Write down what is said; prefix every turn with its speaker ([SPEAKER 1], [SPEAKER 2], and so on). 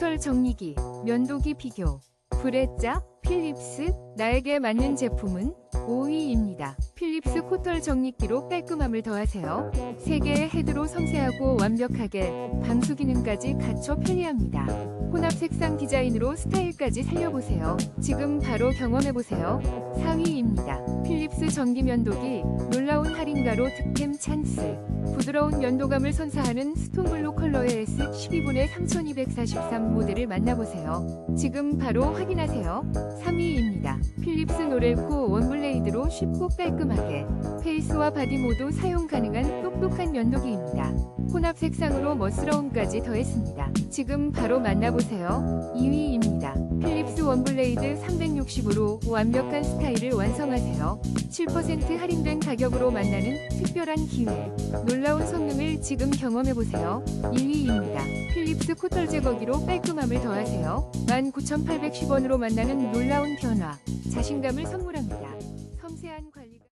[SPEAKER 1] 코털 정리기, 면도기 비교. 브레짜, 필립스, 나에게 맞는 제품은 5위입니다. 필립스 코털 정리기로 깔끔함을 더하세요. 3개의 헤드로 섬세하고 완벽하게 방수 기능까지 갖춰 편리합니다. 혼합 색상 디자인으로 스타일까지 살려보세요. 지금 바로 경험해보세요. 4위입니다. 필립스 전기 면도기 놀라운 할인가로 득템 찬스. 부드러운 면도감을 선사하는 스톤블루 컬러 의 S12분의 3243 모델을 만나보세요. 지금 바로 확인하세요. 3위입니다. 필립스 노렐코 원블레이드로 쉽고 깔끔하게 페이스와 바디 모두 사용 가능한 똑똑한 면도기입니다. 혼합 색상으로 멋스러움까지 더했습니다. 지금 바로 만나보세요. 2위입니다. 필립스 원블레이드 360으로 완벽한 스타일을 완성하세요. 7% 할인된 가격으로 만나는 특별한 기회. 놀라운 성능을 지금 경험해보세요. 1위입니다. 코털 제거기로 깔끔함을 더하세요. 19,810원으로 만나는 놀라운 변화. 자신감을 선물합니다. 섬세한 관리가